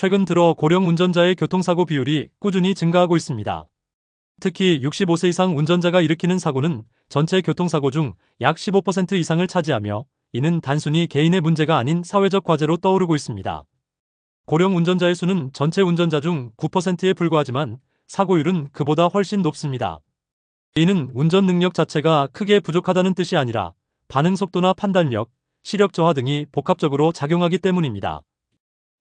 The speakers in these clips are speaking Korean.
최근 들어 고령 운전자의 교통사고 비율이 꾸준히 증가하고 있습니다. 특히 65세 이상 운전자가 일으키는 사고는 전체 교통사고 중 약 15% 이상을 차지하며 이는 단순히 개인의 문제가 아닌 사회적 과제로 떠오르고 있습니다. 고령 운전자의 수는 전체 운전자 중 9%에 불과하지만 사고율은 그보다 훨씬 높습니다. 이는 운전 능력 자체가 크게 부족하다는 뜻이 아니라 반응 속도나 판단력, 시력 저하 등이 복합적으로 작용하기 때문입니다.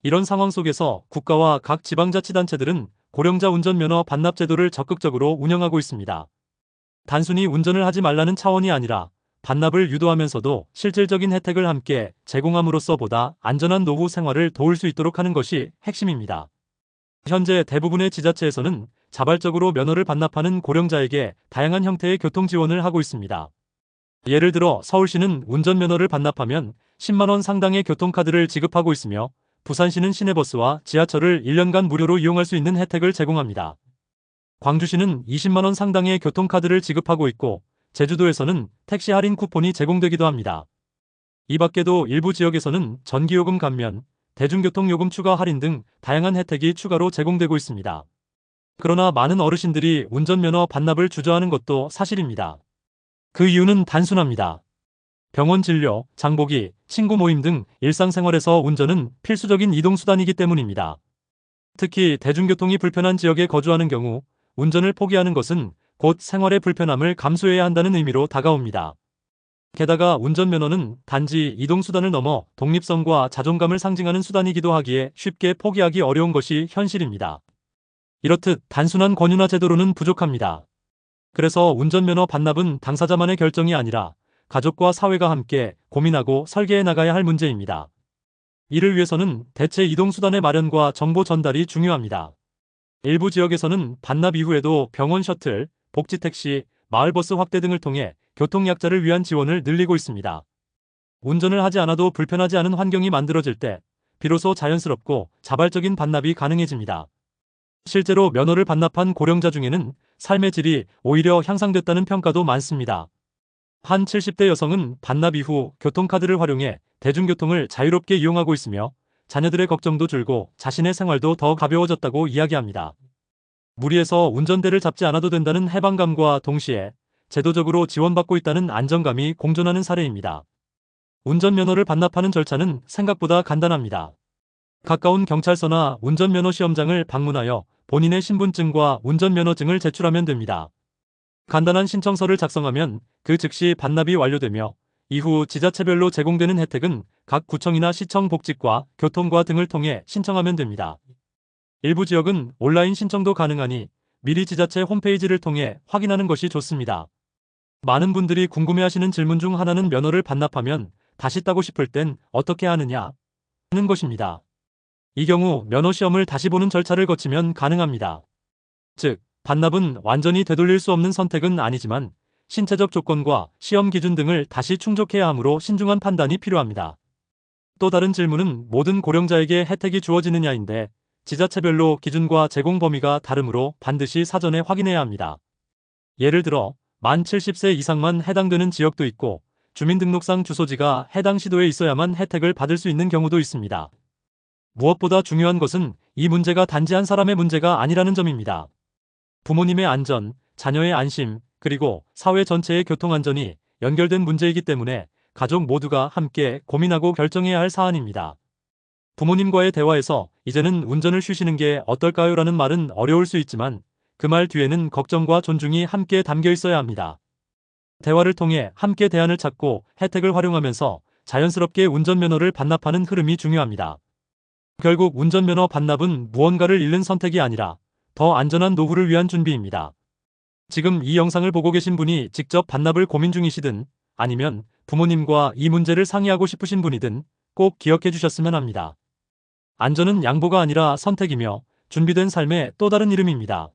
이런 상황 속에서 국가와 각 지방자치단체들은 고령자 운전면허 반납 제도를 적극적으로 운영하고 있습니다. 단순히 운전을 하지 말라는 차원이 아니라 반납을 유도하면서도 실질적인 혜택을 함께 제공함으로써 보다 안전한 노후 생활을 도울 수 있도록 하는 것이 핵심입니다. 현재 대부분의 지자체에서는 자발적으로 면허를 반납하는 고령자에게 다양한 형태의 교통 지원을 하고 있습니다. 예를 들어 서울시는 운전면허를 반납하면 10만원 상당의 교통카드를 지급하고 있으며 부산시는 시내버스와 지하철을 1년간 무료로 이용할 수 있는 혜택을 제공합니다. 광주시는 20만원 상당의 교통카드를 지급하고 있고 제주도에서는 택시 할인 쿠폰이 제공되기도 합니다. 이 밖에도 일부 지역에서는 전기요금 감면, 대중교통요금 추가 할인 등 다양한 혜택이 추가로 제공되고 있습니다. 그러나 많은 어르신들이 운전면허 반납을 주저하는 것도 사실입니다. 그 이유는 단순합니다. 병원 진료, 장보기, 친구 모임 등 일상생활에서 운전은 필수적인 이동수단이기 때문입니다. 특히 대중교통이 불편한 지역에 거주하는 경우 운전을 포기하는 것은 곧 생활의 불편함을 감수해야 한다는 의미로 다가옵니다. 게다가 운전면허는 단지 이동수단을 넘어 독립성과 자존감을 상징하는 수단이기도 하기에 쉽게 포기하기 어려운 것이 현실입니다. 이렇듯 단순한 권유나 제도로는 부족합니다. 그래서 운전면허 반납은 당사자만의 결정이 아니라 가족과 사회가 함께 고민하고 설계해 나가야 할 문제입니다. 이를 위해서는 대체 이동수단의 마련과 정보 전달이 중요합니다. 일부 지역에서는 반납 이후에도 병원 셔틀, 복지택시, 마을버스 확대 등을 통해 교통약자를 위한 지원을 늘리고 있습니다. 운전을 하지 않아도 불편하지 않은 환경이 만들어질 때 비로소 자연스럽고 자발적인 반납이 가능해집니다. 실제로 면허를 반납한 고령자 중에는 삶의 질이 오히려 향상됐다는 평가도 많습니다. 한 70대 여성은 반납 이후 교통카드를 활용해 대중교통을 자유롭게 이용하고 있으며 자녀들의 걱정도 줄고 자신의 생활도 더 가벼워졌다고 이야기합니다. 무리해서 운전대를 잡지 않아도 된다는 해방감과 동시에 제도적으로 지원받고 있다는 안정감이 공존하는 사례입니다. 운전면허를 반납하는 절차는 생각보다 간단합니다. 가까운 경찰서나 운전면허 시험장을 방문하여 본인의 신분증과 운전면허증을 제출하면 됩니다. 간단한 신청서를 작성하면 그 즉시 반납이 완료되며 이후 지자체별로 제공되는 혜택은 각 구청이나 시청 복지과 교통과 등을 통해 신청하면 됩니다. 일부 지역은 온라인 신청도 가능하니 미리 지자체 홈페이지를 통해 확인하는 것이 좋습니다. 많은 분들이 궁금해하시는 질문 중 하나는 면허를 반납하면 다시 따고 싶을 땐 어떻게 하느냐 하는 것입니다. 이 경우 면허 시험을 다시 보는 절차를 거치면 가능합니다. 즉, 반납은 완전히 되돌릴 수 없는 선택은 아니지만 신체적 조건과 시험 기준 등을 다시 충족해야 하므로 신중한 판단이 필요합니다. 또 다른 질문은 모든 고령자에게 혜택이 주어지느냐인데 지자체별로 기준과 제공 범위가 다르므로 반드시 사전에 확인해야 합니다. 예를 들어 만 70세 이상만 해당되는 지역도 있고 주민등록상 주소지가 해당 시도에 있어야만 혜택을 받을 수 있는 경우도 있습니다. 무엇보다 중요한 것은 이 문제가 단지 한 사람의 문제가 아니라는 점입니다. 부모님의 안전, 자녀의 안심, 그리고 사회 전체의 교통안전이 연결된 문제이기 때문에 가족 모두가 함께 고민하고 결정해야 할 사안입니다. 부모님과의 대화에서 이제는 운전을 쉬시는 게 어떨까요? 라는 말은 어려울 수 있지만 그 말 뒤에는 걱정과 존중이 함께 담겨 있어야 합니다. 대화를 통해 함께 대안을 찾고 혜택을 활용하면서 자연스럽게 운전면허를 반납하는 흐름이 중요합니다. 결국 운전면허 반납은 무언가를 잃는 선택이 아니라 더 안전한 노후를 위한 준비입니다. 지금 이 영상을 보고 계신 분이 직접 반납을 고민 중이시든 아니면 부모님과 이 문제를 상의하고 싶으신 분이든 꼭 기억해 주셨으면 합니다. 안전은 양보가 아니라 선택이며 준비된 삶의 또 다른 이름입니다.